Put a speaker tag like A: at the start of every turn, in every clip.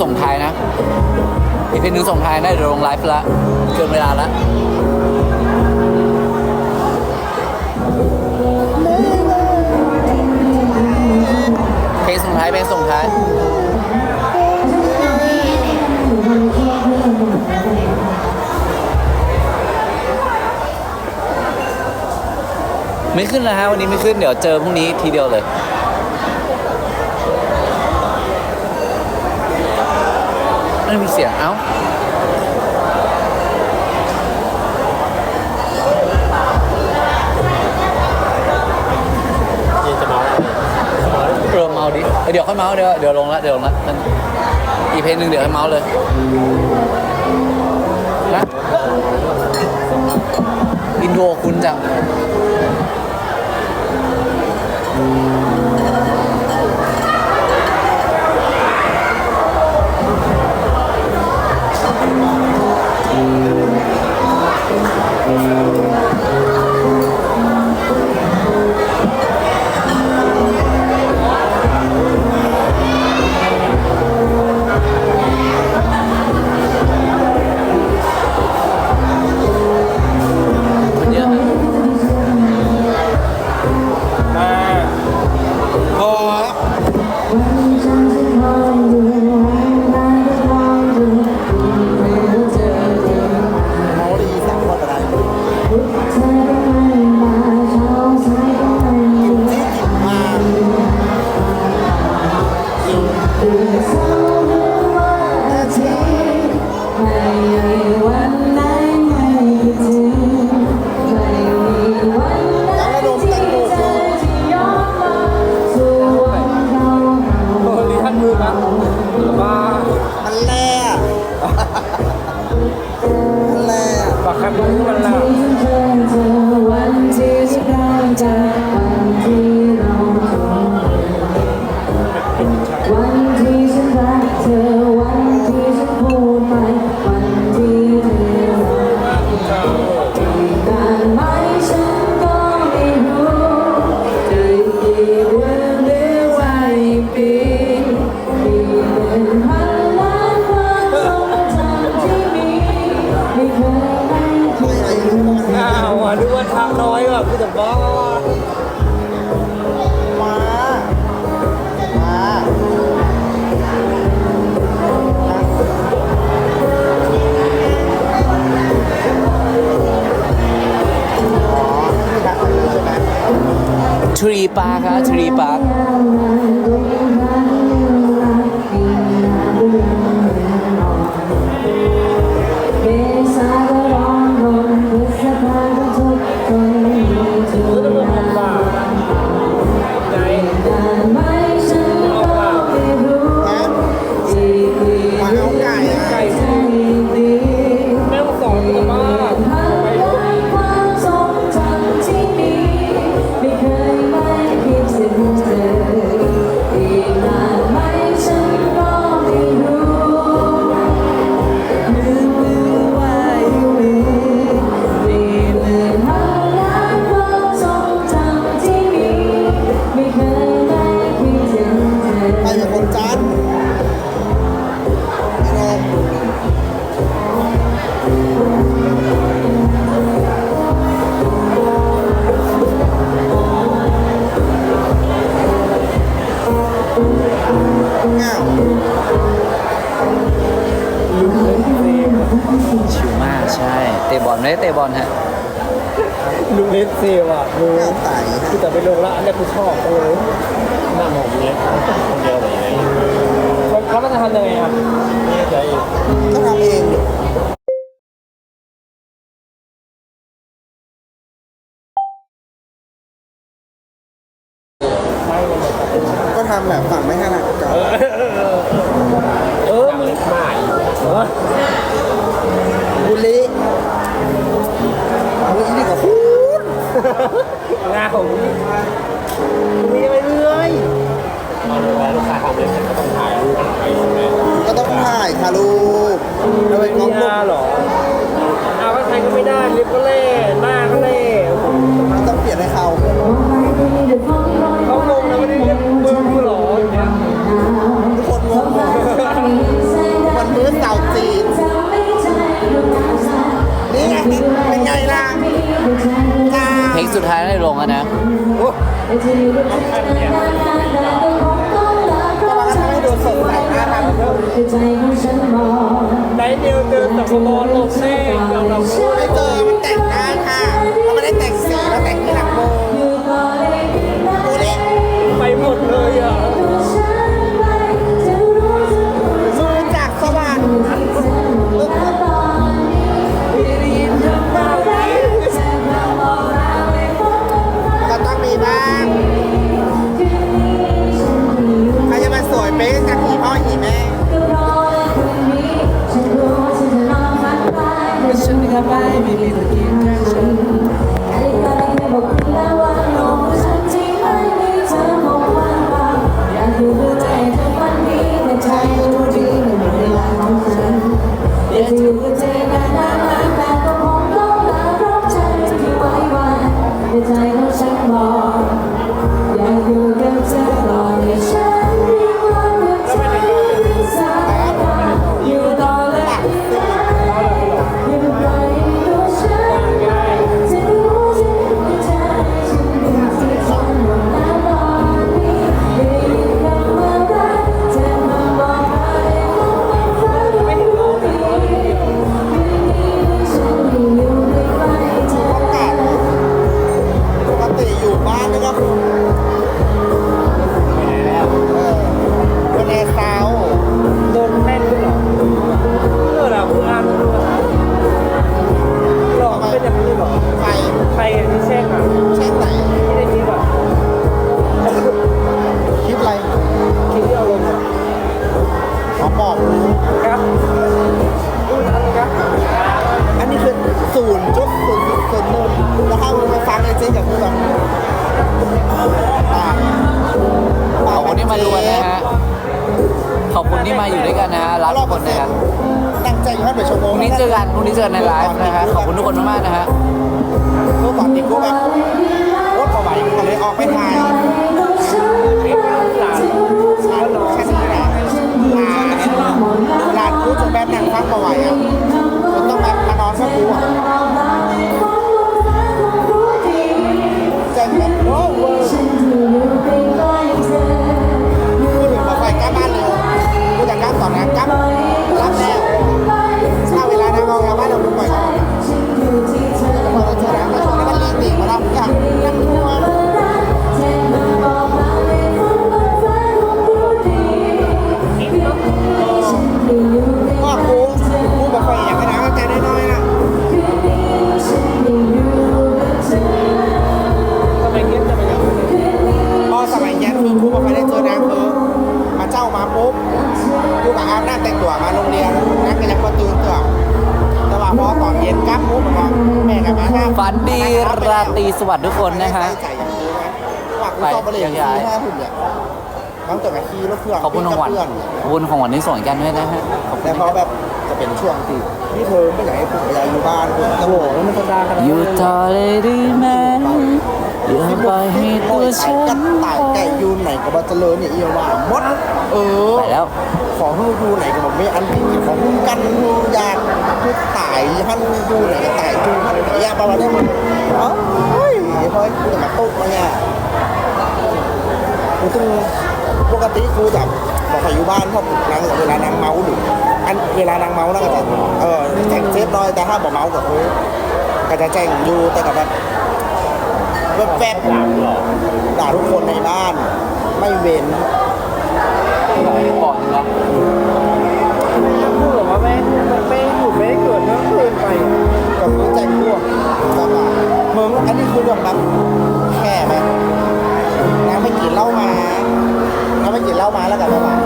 A: ส่งท้ายนะ อีกเพลงหนึ่งส่งท้ายได้เดี๋ยวลงไลฟ์ละเกินเวลาละเพลงส่งท้ายเพลงส่งท้ายไม่ขึ้นแล้วฮะวันนี้ไม่ขึ้นเดี๋ยวเจอพรุ่งนี้ทีเดียวเลย ไม่มีเสียง เอ้า
B: จีจะมา
A: เออเมาดิเดี๋ยวค่อยเมาเดี๋ยวเดี๋ยวลงละเดี๋ยวลงละมันอีเพลงหนึ่งเดี๋ยวให้เมาเลยนะอินโทรคุณจัง
B: ปา
C: ร์ค
A: ฮะทรีปาร์ค
C: เตะ
A: บอลไม่ได้เตะบอลฮะ
B: ลุงเลสเซลอะดู
D: แก้วไต
B: คือแต่ไปลงละอันนี้คือชอบเลยหน้าหมองเนี้ยคนเดียวเลยเขาเขาจะทำยังไงอะนี่ใจ
D: ก็ทำเองดิก็ทำแบบฝั่งไม่ถนัด ลูก
B: ค้าเขาเล่นก็ต้องถ่ายรูปให้ใช่ไห
D: ก็ต้องถ่ายค่ะลูกแล้วไปกล้องลู
B: กหรออาก็ใครก็ไม่ได้ลิปก็เล่หน้าก็เล่
D: ต้องเปลี่ยนให้เขา
B: เขางงนะไม่ได้เล่นมือหรอ
D: ทุกคนงงมั
A: น
C: มือ
B: สา
D: วจีนนี่ไงเป็
C: นไงล่ะ
D: เพ
C: ลงสุดท้ายในโรงนะ ฉันคือใจของฉันมองไดเดียวเดินแต่พมอลงแน่เดี๋ย
D: ว
B: เรา
D: ไม่
B: เจ
D: อมันแต่
A: งหน้าค่ รักทุกคนนะฮะ
D: ตั้งใจอยู่ให้เป็นชั่วโม
A: พ
D: ง
A: รุ่งนี้เจอกันพรุ่งนี้เจอกันในไลฟ์นะฮะขอบคุณทุกคนมากๆนะฮะ
D: กูตอนนี้กูแบบโคตรพอไหวกูเลยออกไปถ่าย
B: หลาน
D: ชาโนแค่นี้นะลาลานกูจะแบบนั่งฟังพอไหวอะกูต้องแบบมานอนกับกูอะจะแบบโอ้ ต่อนะครับรับแล้ว
A: วัสดิ์ทุกคนนะฮะ
D: ใส่อย่างนี้นะว่ากูชอบไปเลยที่ห้าหุ่นเนี่ยบางตัวกับคีรถเครื่อง
A: ขอบคุณของหวาน
D: เพื่อน
A: ขอบคุณของหวานที่ส่งกันด้วยนะฮะขอบคุ
D: แต่
A: ณ
D: พอแบบจะเป็นช่วงที่พี่เธอไม่อยากให้ผมไปอยู่บ้านคุณจะโห
B: แล้วมันจะดังขน
A: อยู่ต่อเลยด้ไหมอย่าปล่อยให้ตัวฉั
D: นตายไก่ยูไหนกับบัตเลอเนี่ยอีว่ามด เออ
A: ไปแล้ว
D: ของฮูยูไหนกับผมไม่อันนี้ของฮูกันฮูยากฮูตายฮันยูไหนก็ตายจูฮันยาประมาณนี้มันเอ้า เฮ้ยพอกูจะมาตุ๊กมาเนี่ยกูต้องปกติครูจะบอกให้อยู่บ้านเพราะนางเวลานางเมาหรืออันเวลานางเมาแล้วก็จะเออแจ้งเซฟน้อยแต่ถ้าบอกเมาก็คือก็จะแจ้งอยู่แต่กับแบบแบบแวบด่าทุกคนในบ้าน ไม่เว้น
B: มึ
D: งอันนี้คือเรื่องแบบแค่ไหมน้ำไม่กินเหล้ามาน้ำไม่กินเหล้ามาแล้วกันประมาณ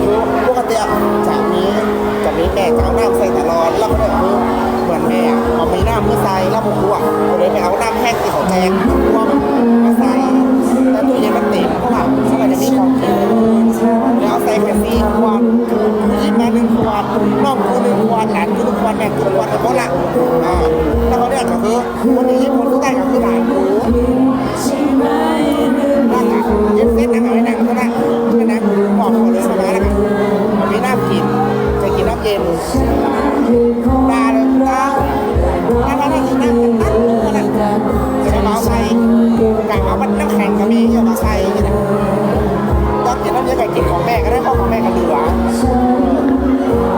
D: คือปกติอะจากนี้จากนี้แม่จะเอาน้ำใส่ตลอดแล้วก็แบบคือเหมือนแม่เอามีน้ำเมื่อใส่แล้วผมกลัวก็เลยไปเอาน้ำแห้งที่เขาแจงกลัวมันมาใส่แล้วตู้เย็นมันต็มเพราะว่าสมัยจะมีของกิน ใส่กระซี่ขวดยิบมาหนึ่งขวดน้องกูหนึ่งขวดหลานกูหนึ่งขวดแม่กูหนึ่งขวดแล้วก็ละอ่าแล้วเขาเนี่ยก็คือวันนี้ยิบคนที่ได้ก็คือหลานกูนั่นอะยิบเส้นนั่นเอาไว้นั่งก็ได้นั่นนะบอกเขาเลยสบายแล้วกันมีน้ากินจะกินน้ำเย็นตาเลตาถ้าเราได้กินน้ำกันตั้งขนาดจะอาใส่กางเอามันน้ำแข็งก็มีเอามาใส่ กินขอ
A: ง
D: แม่ก็ได้พ่อของแม่กันเหลือ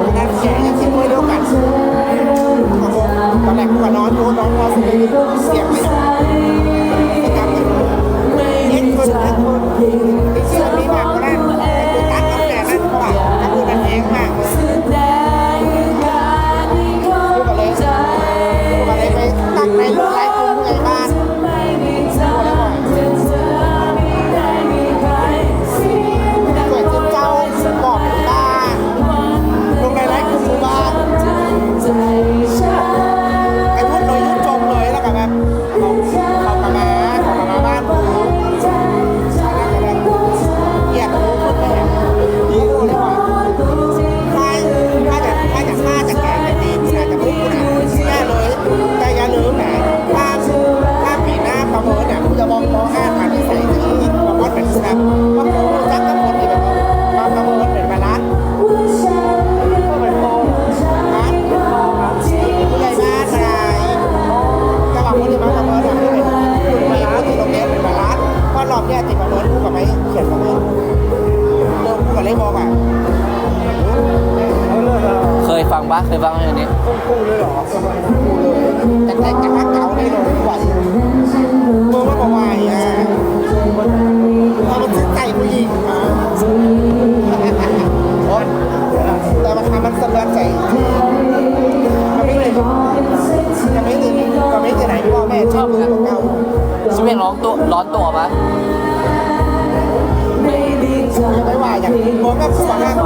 D: ดัง
C: นั้
D: นแก
A: ยังคิดด้วยเดียวกัน
E: ตอนแรกกูก็นอนกูนอนพอสบายเสียงไม่ได้การเป็นเอ็กซ์เสเอ็ก ครับ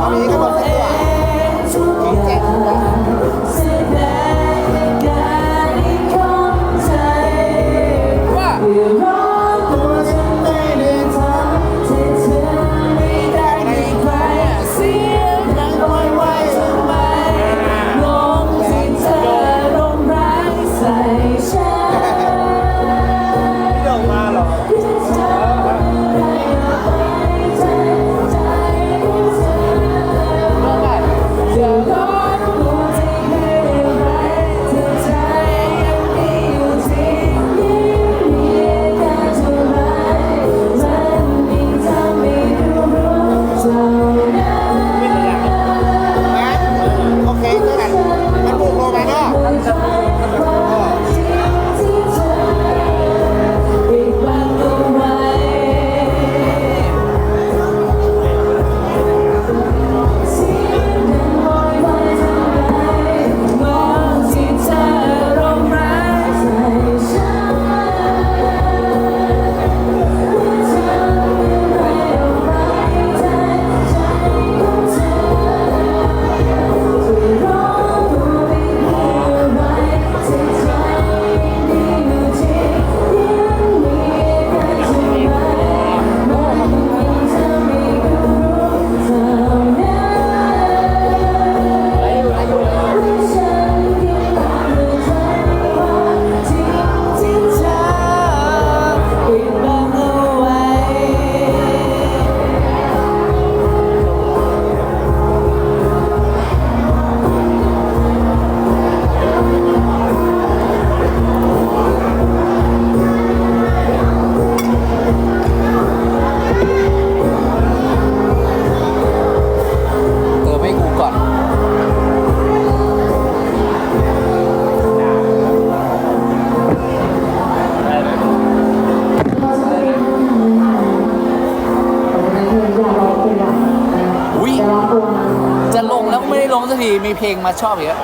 E: ลงสักทีมีเพลงมาช
A: อบอี
F: กแล้
A: ว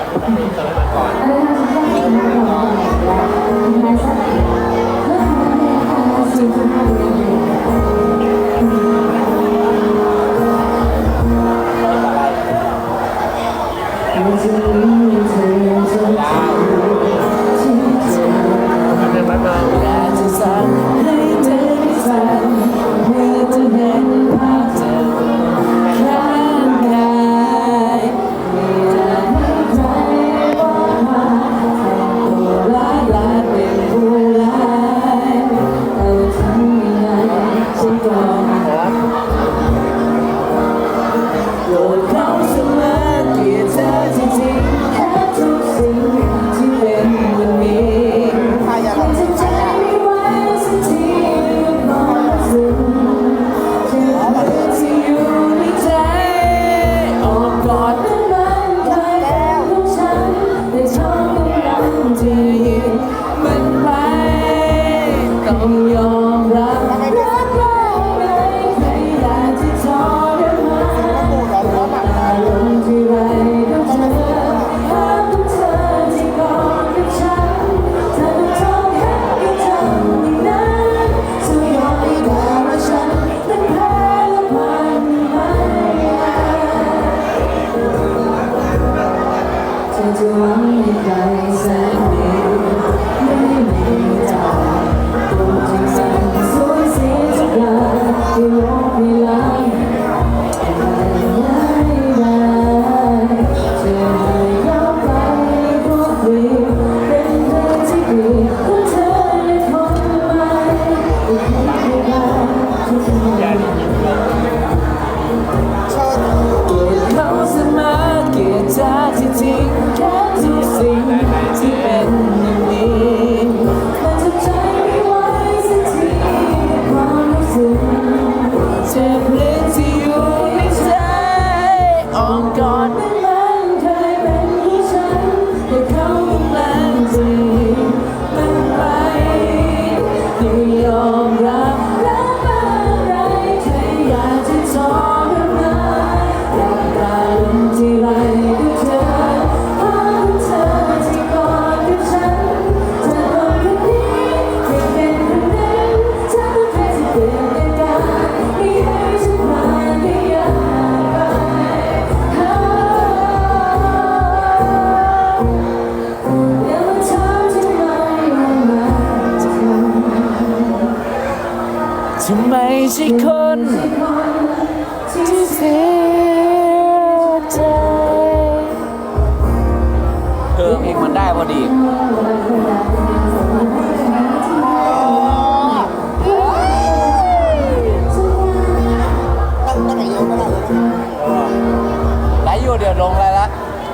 A: ดี๋ยวลงอะไรละ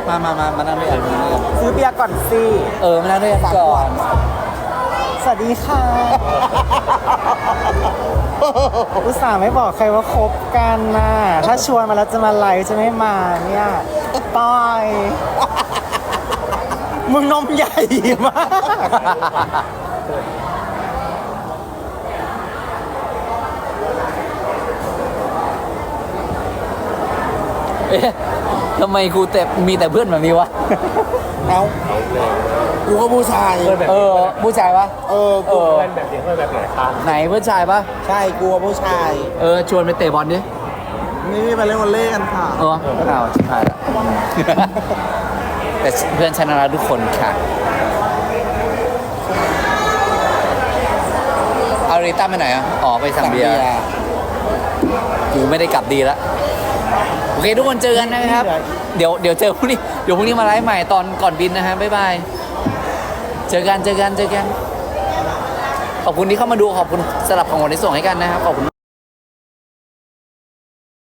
A: มามามามานั่งด้วยกันมานั่งด้วยกัน
F: ซื้อเบียร์ก่อนสิ
A: เออมานั่งด้วยกันก่อน
F: สวัสดีค่ะ อุตส่าห์ไม่บอกใครว่าคบกันนะถ้าชวนมาแล้วจะมาไลฟ์จะไม่มาเนี่ยตายมึงนมใหญ่มาก
A: เอ๊ะ ทำไมกูแต่มีแต่เพื่อนแบบนี้วะ
F: เอากูก็ผู้ชาย
A: เออ ผู้ชายปะ
F: เออ
A: เอ
F: กู
A: อ
G: เล่นแบบนี้เพื่อนแบบไหนครับ
A: ไหนผู้ชายปะ
F: ใช่กูก็ผู้ชาย
A: เออ ชวนไปเตะบอลดิ
F: นี่ไปเล่นวอลเล่กันค่ะ
A: เออก็เอาชิบหายละ แต่เพื่อนฉันน่ารักทุกคนค่ะ เอาริต้าไปไหนอะ อ๋อ ไปสั่งเบียร์ กูไม่ได้กลับดีแล้วโอ เคทุกคนเจอกันนะครับ เดี๋ยวเดี๋ยวเจอพรุ่งนี้เดี๋ยวพรุ่งนี้มาไลฟ์ใหม่ตอนก่อนบินนะฮะบ๊ายบายเจอกันเจอกันเจอกัน ขอบคุณที่เข้ามาดูขอบคุณสลับของขวัญที่ส่งให้กันนะครับขอบคุณ